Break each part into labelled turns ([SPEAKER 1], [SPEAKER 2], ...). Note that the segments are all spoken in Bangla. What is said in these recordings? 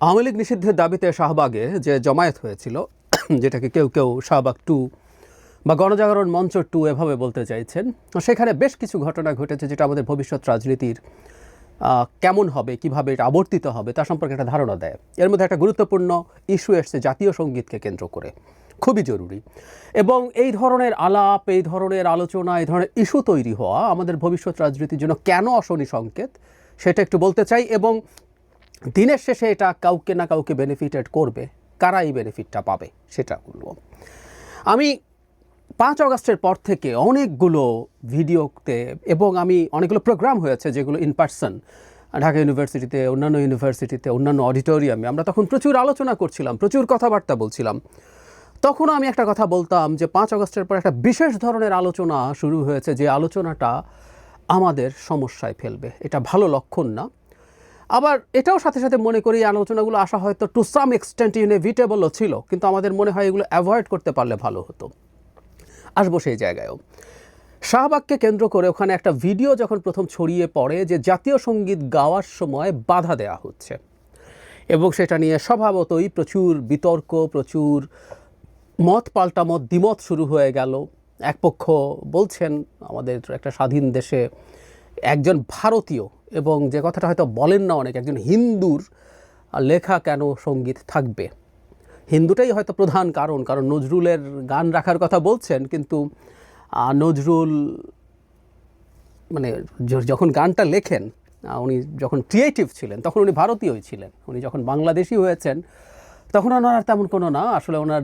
[SPEAKER 1] আওয়ামী লীগ নিষিদ্ধের দাবিতে শাহবাগে যে জমায়েত হয়েছিল, যেটাকে কেউ কেউ শাহবাগ টু বা গণজাগরণ মঞ্চ টু এভাবে বলতে চাইছেন, সেখানে বেশ কিছু ঘটনা ঘটেছে যেটা আমাদের ভবিষ্যৎ রাজনীতির কেমন হবে, কীভাবে এটা আবর্তিত হবে, তা সম্পর্কে একটা ধারণা দেয়। এর মধ্যে একটা গুরুত্বপূর্ণ ইস্যু এসছে জাতীয় সঙ্গীতকে কেন্দ্র করে। খুবই জরুরি। এবং এই ধরনের আলাপ, এই ধরনের আলোচনা, এই ধরনের ইস্যু তৈরি হওয়া আমাদের ভবিষ্যৎ রাজনীতির জন্য কেন অশনি সংকেত, সেটা একটু বলতে চাই। এবং দিনের শেষে এটা কাউকে না কাউকে বেনিফিটেড করবে। কারা এই বেনিফিটটা পাবে, সেটা বলব। আমি পাঁচ অগস্টের পর থেকে অনেকগুলো ভিডিওতে এবং আমি অনেকগুলো প্রোগ্রাম হয়েছে, যেগুলো ইন পার্সন ঢাকা ইউনিভার্সিটিতে অন্যান্য ইউনিভার্সিটিতে অন্যান্য অডিটোরিয়ামে আমরা তখন প্রচুর আলোচনা করছিলাম, প্রচুর কথাবার্তা বলছিলাম। তখনও আমি একটা কথা বলতাম যে পাঁচ অগস্টের পর একটা বিশেষ ধরনের আলোচনা শুরু হয়েছে, যে আলোচনাটা আমাদের সমস্যায় ফেলবে। এটা ভালো লক্ষণ না। আবার এটাও সাথে সাথে মনে করি আলোচনাগুলো আসা হয়তো টু সাম এক্সটেন্ট ইনএভিটেবলও ছিল, কিন্তু আমাদের মনে হয় এগুলো অ্যাভয়েড করতে পারলে ভালো হতো। আসব সেই জায়গায়ও। শাহবাগকে কেন্দ্র করে ওখানে একটা ভিডিও যখন প্রথম ছড়িয়ে পড়ে যে জাতীয় সংগীত গাওয়ার সময় বাধা দেওয়া হচ্ছে। এবং সেটা নিয়ে স্বভাবতই প্রচুর বিতর্ক, প্রচুর মত পাল্টামত, দ্বিমত শুরু হয়ে গেল। এক পক্ষ বলছেন, আমাদের একটা স্বাধীন দেশে একজন ভারতীয় এবং যে কথাটা হয়তো বলেন না অনেক, একজন হিন্দুর লেখা কেন সংগীত থাকবে? হিন্দুটাই হয়তো প্রধান কারণ কারণ নজরুলের গান রাখার কথা বলছেন, কিন্তু নজরুল মানে যখন গানটা লেখেন উনি যখন ক্রিয়েটিভ ছিলেন, তখন উনি ভারতীয়ই ছিলেন। উনি যখন বাংলাদেশি হয়েছেন, তখন ওনার তেমন কোনো না, আসলে ওনার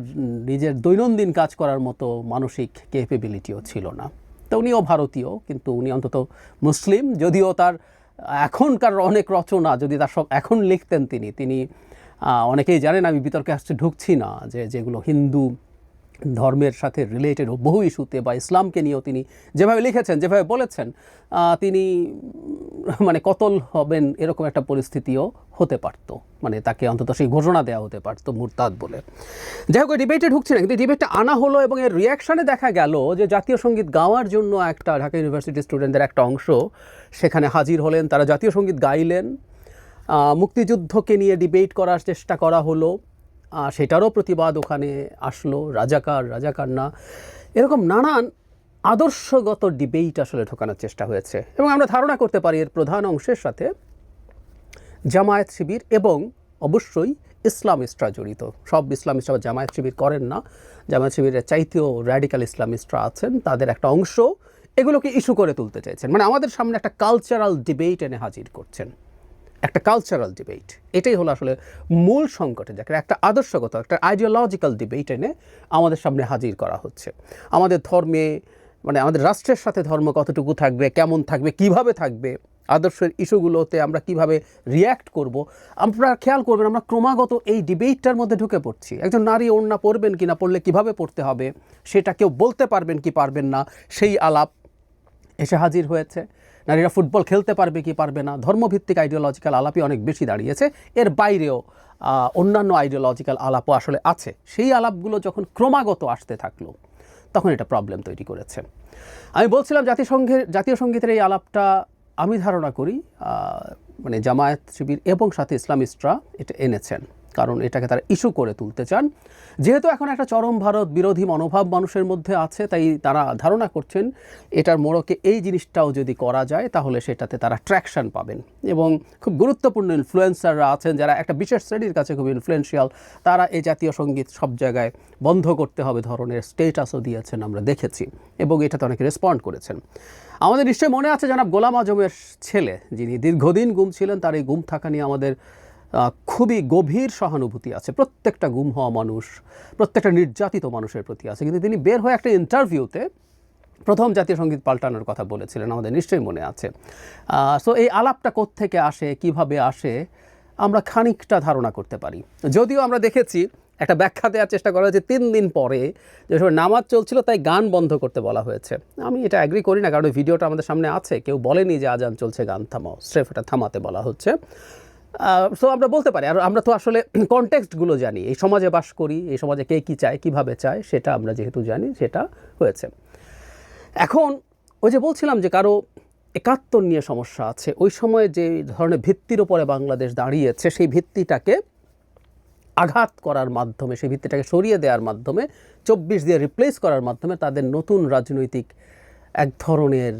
[SPEAKER 1] নিজের দৈনন্দিন কাজ করার মতো মানসিক ক্যাপেবিলিটিও ছিল না। তো উনিও ভারতীয়, কিন্তু উনি অন্তত মুসলিম, যদিও তার, এখনকার অনেক রচনা, যদি তার সব এখন লিখতেন তিনি তিনি অনেকেই জানেন আমি বিতর্কে আসছে ঢুকছি না যে যেগুলো হিন্দু ধর্মের সাথে রিলেটেড বহু ইস্যুতে বা ইসলামকে নিয়েও তিনি যেভাবে লিখেছেন, যেভাবে বলেছেন তিনি মানে কতল হবেন এরকম একটা পরিস্থিতিও হতে পারতো। মানে তাকে অন্তত সেই ঘোষণা দেওয়া হতে পারতো মুরতাদ বলে। যাই হোক ডিবেটে ঢুকছে না, কিন্তু ডিবেটটা আনা হলো এবং এর রিয়াকশানে দেখা গেল যে জাতীয় সংগীত গাওয়ার জন্য একটা ঢাকা ইউনিভার্সিটি স্টুডেন্টদের একটা অংশ সেখানে হাজির হলেন, তারা জাতীয় সংগীত গাইলেন। মুক্তিযুদ্ধকে নিয়ে ডিবেট করার চেষ্টা করা হলো। সেটারও প্রতিবাদ ওখানে আসলো, রাজাকার রাজাকার না। এরকম নানান আদর্শগত ডিবেট আসলে ঢোকানোর চেষ্টা হয়েছে। এবং আমরা ধারণা করতে পারি এর প্রধান অংশের সাথে জামায়াত শিবির এবং অবশ্যই ইসলামিস্টরা জড়িত। সব ইসলামিস্টরা আবার জামায়াত শিবির করেন না। জামায়াত শিবিরের চাইতেও র্যাডিক্যাল ইসলামিস্টরা আছেন, তাদের একটা অংশ। এগুলোকে ইস্যু করে তুলতে চাইছেন। মানে আমাদের সামনে একটা কালচারাল ডিবেট এনে হাজির করছেন। একটা কালচারাল ডিবেট এটাই হলো আসলে মূল সংকটে যাকে একটা আদর্শগত, একটা আইডিওলজিক্যাল ডিবেট এনে আমাদের সামনে হাজির করা হচ্ছে। আমাদের ধর্মে মানে আমাদের রাষ্ট্রের সাথে ধর্ম কতটুকু থাকবে, কেমন থাকবে, কীভাবে থাকবে, আদর্শের ইস্যুগুলোতে আমরা কীভাবে রিয়্যাক্ট করব আমরা খেয়াল করবেন আমরা ক্রমাগত এই ডিবেটটার মধ্যে ঢুকে পড়ছি। একজন নারী ওড়না পড়বেন কি না পড়লে কীভাবে পড়তে হবে, সেটা কেউ বলতে পারবেন কি পারবেন না, সেই আলাপ এসে হাজির হয়েছে। নারীরা ফুটবল খেলতে পারবে কি পারবে না? ধর্মভিত্তিক আইডিওলজিক্যাল আলাপই অনেক বেশি দাঁড়িয়েছে। এর বাইরেও অন্যান্য আইডিওলজিক্যাল আলাপও আসলে আছে। সেই আলাপগুলো যখন ক্রমাগত আসতে থাকল, তখন এটা প্রবলেম তৈরি করেছে। আমি বলছিলাম জাতিসংঘের, জাতীয় সঙ্গীতের এই আলাপটা আমি ধারণা করি মানে জামায়াত শিবির এবং সাথে ইসলামিস্টরা এটা এনেছেন। কারণ এটাকে তারা ইস্যু করে তুলতে চান। যেহেতু এখন একটা চরম ভারত বিরোধী মনোভাব মানুষের মধ্যে আছে, তাই তারা ধারণা করছেন এটার মোড়কে এই জিনিসটাও যদি করা যায়, তাহলে সেটাতে তারা ট্র্যাকশন পাবেন। এবং খুব গুরুত্বপূর্ণ ইনফ্লুয়েন্সাররা আছেন যারা একটা বিশেষ শ্রেণির কাছে খুব ইনফ্লুয়েন্সিয়াল তারা এই জাতীয় সংগীত সব জায়গায় বন্ধ করতে হবে ধরনের স্টেটাসও দিয়েছেন, আমরা দেখেছি। এবং এটাতে অনেকে রেসপন্ড করেছেন। আমাদের নিশ্চয়ই মনে আছে জনাব গোলাম আজমের ছেলে, যিনি দীর্ঘদিন গুম ছিলেন, তার এই গুম থাকা নিয়ে আমাদের খুবই গভীর সহানুভূতি আছে। প্রত্যেকটা গুম হওয়া মানুষ, প্রত্যেকটা নির্যাতিত মানুষের প্রতি আছে। কিন্তু তিনি বের হয়ে একটা ইন্টারভিউতে প্রথম জাতীয় সংগীত পাল্টানোর কথা বলেছিলেন, আমাদের নিশ্চয়ই মনে আছে। সো এই আলাপটা থেকে আসে, কীভাবে আসে, আমরা খানিকটা ধারণা করতে পারি। যদিও আমরা দেখেছি, একটা ব্যাখ্যা দেওয়ার চেষ্টা করা হয়েছে তিন দিন পরে, যে সময় নামাজ চলছিল, তাই গান বন্ধ করতে বলা হয়েছে। আমি এটা অ্যাগ্রি করি না, কারণ ভিডিওটা আমাদের সামনে আছে। কেউ বলেনি যে আজান চলছে গান থামাও, স্রেফ এটা থামাতে বলা হচ্ছে। সো আমরা বলতে পারি, আর আমরা তো আসলে কনটেক্সটগুলো জানি, এই সমাজে বাস করি, এই সমাজে কে কী চায়, কীভাবে চায়, সেটা আমরা যেহেতু জানি, সেটা হয়েছে। এখন ওই যে বলছিলাম যে কারও একাত্তর নিয়ে সমস্যা আছে, ওই সময়ে যে ধরনের ভিত্তির ওপরে বাংলাদেশ দাঁড়িয়েছে, সেই ভিত্তিটাকে আঘাত করার মাধ্যমে, সেই ভিত্তিটাকে সরিয়ে দেওয়ার মাধ্যমে, চব্বিশ দিয়ে রিপ্লেস করার মাধ্যমে তাদের নতুন রাজনৈতিক এক ধরনের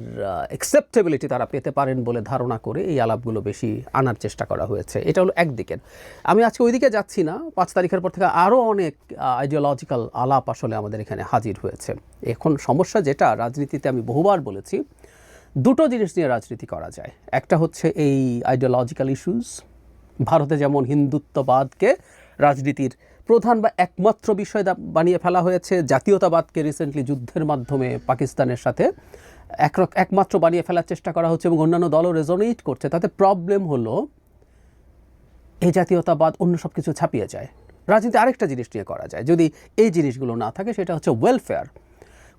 [SPEAKER 1] অ্যাকসেপ্টেবিলিটি তারা পেতে পারেন বলে ধারণা করে এই আলাপগুলো বেশি আনার চেষ্টা করা হয়েছে। এটা হলো একদিকের। আমি আজকে ওইদিকে যাচ্ছি না। পাঁচ তারিখের পর থেকে আরও অনেক আইডিওলজিক্যাল আলাপ আসলে আমাদের এখানে হাজির হয়েছে। এখন সমস্যা যেটা, রাজনীতিতে আমি বহুবার বলেছি, দুটো জিনিস নিয়ে রাজনীতি করা যায়। একটা হচ্ছে এই আইডিওলজিক্যাল ইস্যুস ভারতে যেমন হিন্দুত্ববাদকে রাজনীতির প্রধান বা একমাত্র বিষয় বানিয়ে ফেলা হয়েছে জাতীয়তাবাদকে রিসেন্টলি যুদ্ধের মাধ্যমে পাকিস্তানের সাথে। এক- একমাত্র বানিয়ে ফেলার চেষ্টা করা হচ্ছে এবং অন্যান্য দলও রেজোনেট করছে। তাতে প্রবলেম হলো, এই জাতীয়তাবাদ অন্য সব কিছু ছাপিয়ে যায়। রাজনীতি আরেকটা জিনিস নিয়ে করা যায়। যদি এই জিনিসগুলো না থাকে, সেটা হচ্ছে ওয়েলফেয়ার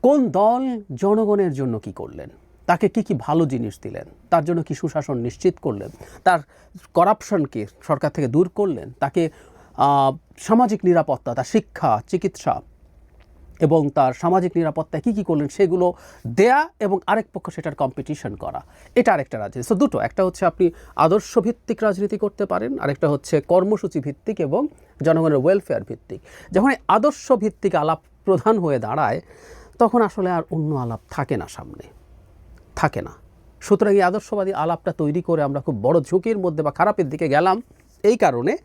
[SPEAKER 1] কোন দল জনগণের জন্য কি করলেন? তাকে কি কি ভালো জিনিস দিলেন? তার জন্য কি সুশাসন নিশ্চিত করলেন? তার করাপশনকে সরকার থেকে দূর করলেন? তাকে সামাজিক নিরাপত্তা, তার শিক্ষা, চিকিৎসা এবং তার সামাজিক নিরাপত্তায় কী কী করলেন সেগুলো দেয়া এবং আরেক পক্ষ সেটার কম্পিটিশন করা। এটা আরেকটা রাজনীতি। সো দুটো। একটা হচ্ছে আপনি আদর্শ ভিত্তিক রাজনীতি করতে পারেন, আরেকটা হচ্ছে কর্মসূচি ভিত্তিক এবং জনগণের ওয়েলফেয়ার ভিত্তিক। যখন এই আদর্শ ভিত্তিক আলাপ প্রধান হয়ে দাঁড়ায়, তখন আসলে আর অন্য আলাপ থাকে না সামনে। থাকে না। সুতরাং এই আদর্শবাদী আলাপটা তৈরি করে আমরা খুব বড় ঝুঁকির মধ্যে বা খারাপের দিকে গেলাম, এই কারণে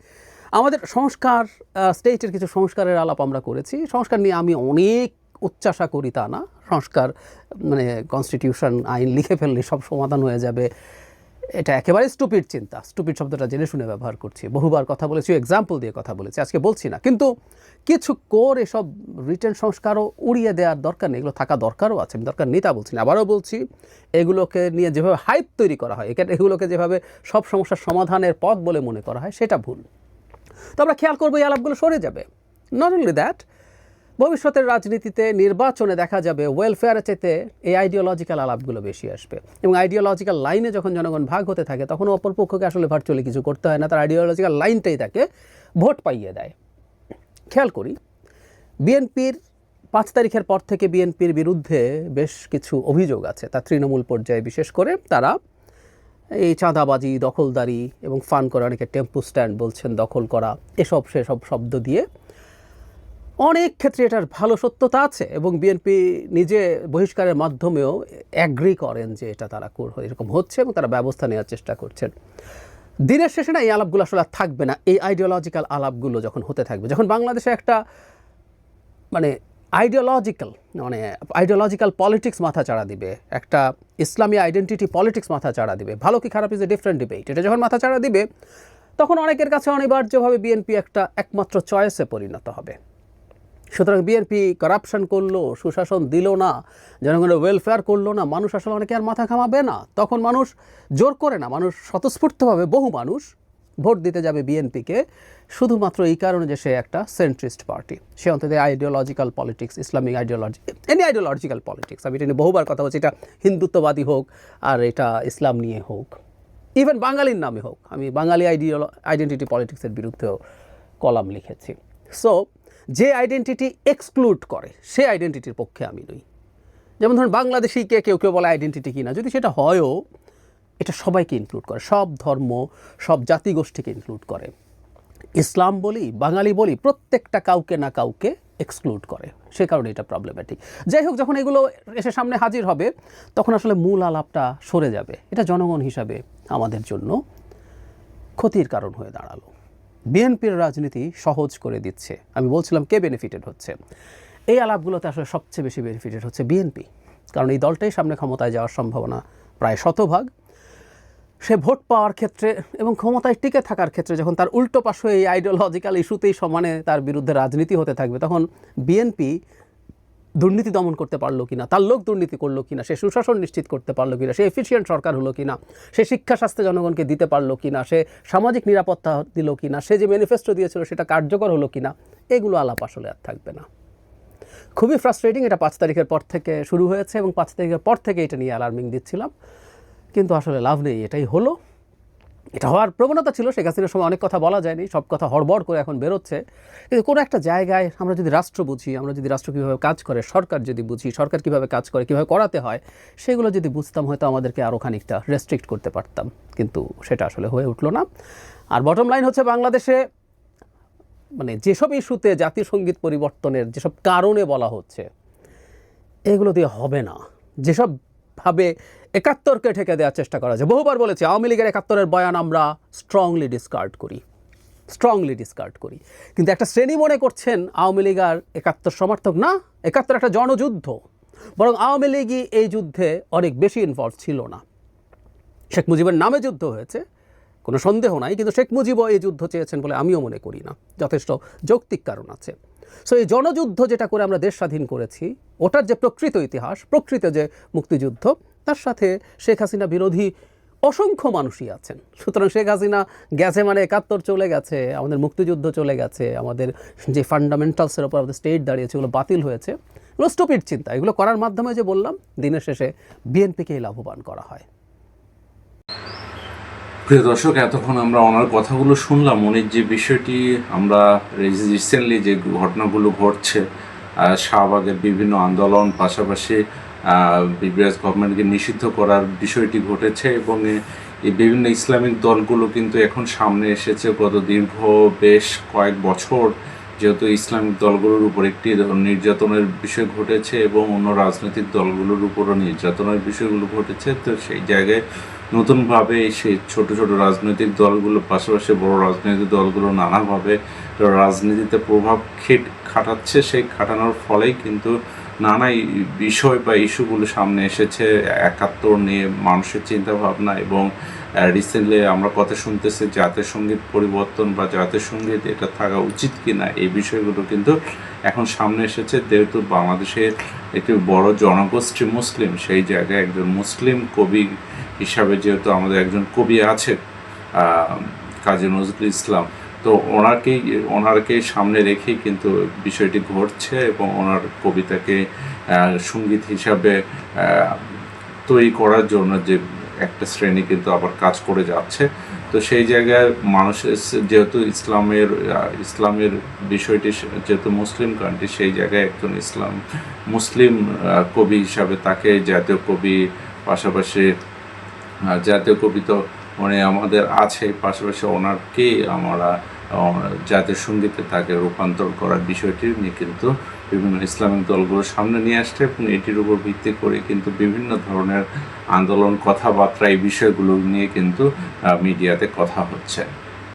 [SPEAKER 1] আমাদের সংস্কার স্টেটের কিছু সংস্কারের আলাপ আমরা করেছি। সংস্কার নিয়ে আমি অনেক উচ্চাসা করি তা না। সংস্কার মানে কনস্টিটিউশন আইন লিখে ফেললে সব সমাধান হয়ে যাবে। এটা একেবারে স্টুপিড চিন্তা। স্টুপিড শব্দটা জেনে শুনে ব্যবহার করছি। বহুবার কথা বলেছি এক্সাম্পল দিয়ে কথা বলেছি। আজকে বলছি না। কিন্তু কিছু কোর এসব রিটেন সংস্কারও উড়িয়ে দেওয়ার দরকার নেই। এগুলো থাকা দরকারও আছে। আমি দরকার নেই তা বলছি না। আবারও বলছি, এগুলোকে নিয়ে যেভাবে হাইপ তৈরি করা হয়, এখানে এগুলোকে যেভাবে সব সমস্যার সমাধানের পথ বলে মনে করা হয়, সেটা ভুল। তো আমরা খেয়াল করব এই আলাপগুলো সরে যাবে। নট অনলি দ্যাট ভবিষ্যতের রাজনীতিতে নির্বাচনে দেখা যাবে ওয়েলফেয়ারের চেতে এই আইডিওলজিক্যাল আলাপগুলো বেশি আসবে। এবং আইডিওলজিক্যাল লাইনে যখন জনগণ ভাগ হতে থাকে, তখন অপরপক্ষকে আসলে ভার্চুয়ালি কিছু করতে হয় না, তার আইডিওলজিক্যাল লাইনটাই তাকে ভোট পাইয়ে দেয়। খেয়াল করি, বিএনপির পাঁচ তারিখের পর থেকে বিএনপির বিরুদ্ধে বেশ কিছু অভিযোগ আছে। তা তৃণমূল পর্যায়ে বিশেষ করে তারা এই চাঁদাবাজি, দখলদারি এবং ফান করা, অনেকে টেম্পু স্ট্যান্ড বলছেন দখল করা, এসব, সেসব শব্দ দিয়ে অনেক ক্ষেত্রে এটার ভালো সত্যতা আছে এবং বিএনপি নিজে বহিষ্কারের মাধ্যমেও অ্যাগ্রি করেন যে এটা তারা এরকম হচ্ছে এবং তারা ব্যবস্থা নেওয়ার চেষ্টা করছেন। দিনের শেষে না এই আলাপগুলো আসলে থাকবে না। এই আইডিওলজিক্যাল আলাপগুলো যখন হতে থাকবে, যখন বাংলাদেশে একটা মানে আইডিওলজিক্যাল মানে আইডিওলজিক্যাল পলিটিক্স মাথা চাড়া দিবে, একটা ইসলামী আইডেন্টিটি পলিটিক্স মাথা চাড়া দিবে। ভালো কি খারাপ ইজ এ ডিফারেন্ট ডিবেট এটা যখন মাথা চাড়া দিবে, তখন অনেকের কাছে অনিবার্যভাবে বিএনপি একটা একমাত্র চয়েসে পরিণত হবে। সুতরাং বিএনপি করাপশন করল, সুশাসন দিল না, জনগণের ওয়েলফেয়ার করল না, মানুষ আসলে অনেকে আর মাথা ঘামাবে না। তখন মানুষ জোর করে না, মানুষ স্বতঃস্ফূর্তভাবে বহু মানুষ ভোট দিতে যাবে বিএনপিকে, শুধুমাত্র এই কারণে যে সে একটা সেন্ট্রিস্ট পার্টি সে অন্তত ideological politics Islamic ideology any ideological politics আমি এটা নিয়ে বহুবার কথা বলছি, এটা হিন্দুত্ববাদী হোক আর এটা ইসলাম নিয়ে হোক। ইভেন বাঙালির নামে হোক, আমি বাঙালি আইডিওল আইডেন্টিটি পলিটিক্সের বিরুদ্ধেও কলাম লিখেছি। সো যে আইডেন্টিটি এক্সক্লুড করে, সে আইডেন্টিটির পক্ষে আমি নই। যেমন ধরুন বাংলাদেশি কে, কেউ কেউ বলে আইডেন্টিটি কিনা, যদি সেটা হয়ও এটা সবাইকে ইনক্লুড করে, সব ধর্ম, সব জাতিগোষ্ঠীকে ইনক্লুড করে। ইসলাম বলি, বাঙালি বলি, প্রত্যেকটা কাউকে না কাউকে এক্সক্লুড করে। সে কারণে এটা প্রবলেম্যাটিক যাই হোক, যখন এগুলো এসে সামনে হাজির হবে, তখন আসলে মূল আলাপটা সরে যাবে। এটা জনগণ হিসাবে আমাদের জন্য ক্ষতির কারণ হয়ে দাঁড়াল। বিএনপির রাজনীতি সহজ করে দিচ্ছে। আমি বলছিলাম কে বেনিফিটেড হচ্ছে। এই আলাপগুলোতে আসলে সবচেয়ে বেশি বেনিফিটেড হচ্ছে বিএনপি। কারণ এই দলটাই সামনে ক্ষমতায় যাওয়ার সম্ভাবনা প্রায় শতভাগ। সে ভোট পাওয়ার ক্ষেত্রে এবং ক্ষমতায় টিকে থাকার ক্ষেত্রে যখন তার উল্টো পাশে এই আইডিওলজিক্যাল ইস্যুতেই সমানে তার বিরুদ্ধে রাজনীতি হতে থাকবে, তখন বিএনপি দুর্নীতি দমন করতে পারল কিনা, তার লোক দুর্নীতি করল কিনা, সে সুশাসন নিশ্চিত করতে পারল কিনা, সে এফিসিয়েন্ট সরকার হলো কিনা, সে শিক্ষা স্বাস্থ্য জনগণকে দিতে পারল কিনা, সে সামাজিক নিরাপত্তা দিল কিনা, সে যে ম্যানিফেস্টো দিয়েছিল সেটা কার্যকর হলো কিনা, এগুলো আলাপ আসলে আর থাকবে না। খুবই ফ্রাস্ট্রেটিং এটা পাঁচ তারিখের পর থেকে শুরু হয়েছে এবং পাঁচ তারিখের পর থেকে এটা নিয়ে অ্যালার্মিং দিচ্ছিলাম। কিন্তু আসলে লাভ নেই, এটাই হলো। এটা হওয়ার প্রবণতা ছিল, শেখ হাসিনার সময় অনেক কথা বলা যায়নি, সব কথা হড়বড় করে এখন বেরোচ্ছে। কিন্তু কোনো একটা জায়গায় আমরা যদি রাষ্ট্র বুঝি, আমরা যদি রাষ্ট্র কীভাবে কাজ করে, সরকার যদি বুঝি, সরকার কীভাবে কাজ করে, কীভাবে করাতে হয়, সেগুলো যদি বুঝতাম, হয়তো আমাদেরকে আরও খানিকটা রেস্ট্রিক্ট করতে পারতাম। কিন্তু সেটা আসলে হয়ে উঠল না। আর বটম লাইন হচ্ছে বাংলাদেশে মানে যেসব ইস্যুতে জাতীয় সংগীত পরিবর্তনের যেসব কারণে বলা হচ্ছে, এগুলো দিয়ে হবে না। যেসব ভাবে একাত্তরকে ঠেকে দেওয়ার চেষ্টা করা যায় বহুবার বলেছি, আওয়ামী লীগের একাত্তরের বয়ান আমরা স্ট্রংলি ডিসকার্ড করি। স্ট্রংলি ডিসকার্ড করি। কিন্তু একটা শ্রেণি মনে করছেন আওয়ামী লীগ আর একাত্তর সমর্থক? না, একাত্তর একটা জনযুদ্ধ। বরং আওয়ামী লীগই এই যুদ্ধে অনেক বেশি ইনভলভ ছিল না। শেখ মুজিবের নামে যুদ্ধ হয়েছে, কোনো সন্দেহ নাই, কিন্তু শেখ মুজিবও এই যুদ্ধ চেয়েছেন বলে আমিও মনে করি না। যথেষ্ট যৌক্তিক কারণ আছে। সো এই জনযুদ্ধ যেটা করে আমরা দেশ স্বাধীন করেছি, ওটার যে প্রকৃত ইতিহাস, প্রকৃত যে মুক্তিযুদ্ধ তার সাথে শেখ হাসিনা বিরোধী অসংখ্য মানুষই আছেন। সুতরাং শেখ হাসিনা গেছে মানে একাত্তর চলে গেছে, আমাদের মুক্তিযুদ্ধ চলে গেছে, আমাদের যে ফান্ডামেন্টালসের ওপর আমাদের স্টেট দাঁড়িয়েছে ওগুলো বাতিল হয়েছে। এগুলো স্টুপিড চিন্তা। এগুলো করার মাধ্যমে যে বললাম, দিনের শেষে বিএনপিকেই লাভবান করা হয়।
[SPEAKER 2] প্রিয় দর্শক, এতক্ষণ আমরা ওনার কথাগুলো শুনলাম। উনির যে বিষয়টি আমরা রিসেন্টলি যে ঘটনাগুলো ঘটছে শাহবাগের বিভিন্ন আন্দোলন, পাশাপাশি বিবিএস গভর্নমেন্টকে নিষিদ্ধ করার বিষয়টি ঘটেছে এবং এই বিভিন্ন ইসলামিক দলগুলো কিন্তু এখন সামনে এসেছে গত দীর্ঘ বেশ কয়েক বছর যেহেতু ইসলামিক দলগুলোর উপর একটি নির্যাতনের বিষয় ঘটেছে এবং অন্য রাজনৈতিক দলগুলোর উপরও নির্যাতনের বিষয়গুলো ঘটেছে, তো সেই জায়গায় নতুনভাবে সেই ছোট ছোট রাজনৈতিক দলগুলো, পাশাপাশি বড় রাজনৈতিক দলগুলো নানাভাবে রাজনীতিতে প্রভাব খেট, খাটাচ্ছে। সেই খাটানোর ফলেই কিন্তু নানা বিষয় বা ইস্যুগুলো সামনে এসেছে, একাত্তর নিয়ে মানুষের চিন্তা ভাবনা এবং রিসেন্টলি আমরা কথা শুনতেছি জাতীয় সংগীত পরিবর্তন বা জাতীয় সংগীত এটা থাকা উচিত কিনা এই বিষয়গুলো কিন্তু এখন সামনে এসেছে। যেহেতু বাংলাদেশের একটি বড় জনগোষ্ঠী মুসলিম, সেই জায়গায় একজন মুসলিম কবি হিসাবে যেহেতু আমাদের একজন কবি আছে কাজী নজরুল ইসলাম তো ওনাকেই ওনারকে সামনে রেখেই কিন্তু বিষয়টি ঘটছে এবং ওনার কবিতাকে সংগীত হিসাবে তৈরি করার জন্য যে একটা শ্রেণি কিন্তু আবার কাজ করে যাচ্ছে। তো সেই জায়গায় মানুষের যেহেতু ইসলামের ইসলামের বিষয়টি যেহেতু মুসলিম কান্ট্রি, সেই জায়গায় একজন ইসলাম, মুসলিম কবি হিসাবে তাকে জাতীয় কবি পাশাপাশি জাতীয় কবি তো মানে আমাদের আছে, পাশাপাশি ওনারকেই আমরা জাতীয় সঙ্গীতে তাকে রূপান্তর করার বিষয়টি নিয়ে কিন্তু বিভিন্ন ইসলামিক দলগুলো সামনে নিয়ে আসছে এবং এটির উপর ভিত্তি করে কিন্তু বিভিন্ন ধরনের আন্দোলন, কথাবার্তা এই বিষয়গুলো নিয়ে কিন্তু মিডিয়াতে কথা হচ্ছে।